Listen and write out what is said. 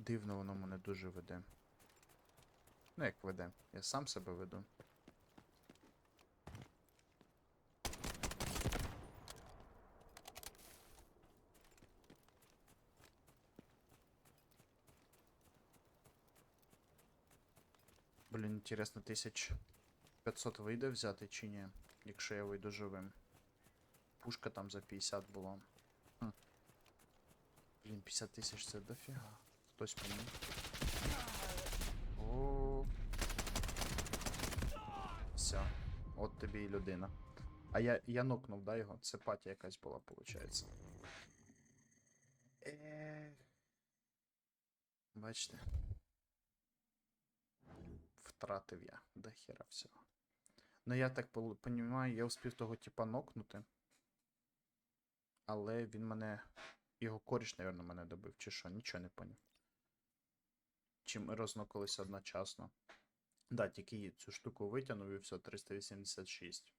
дивно воно мене дуже веде. Ну як веде? Я сам себе веду. Блін, інтересно, 1500 вийде взяти чи ні, якщо я вийду живим. Пушка там за 50 була. Хм. Блін, 50 тисяч це дофіга. Хтось по мені. Все. От тобі і людина. А я, я нокнув, да, його? Це паті якась була, виходить. Е. Бачите. Втратив я до хера всього. Ну я так розумію, я успів того типа нокнути. Але він мене. Його коріш, напевно, мене добив, чи що, нічого не поняв. Чи ми рознокалися одночасно. Да, тільки цю штуку витягнув і все, 386.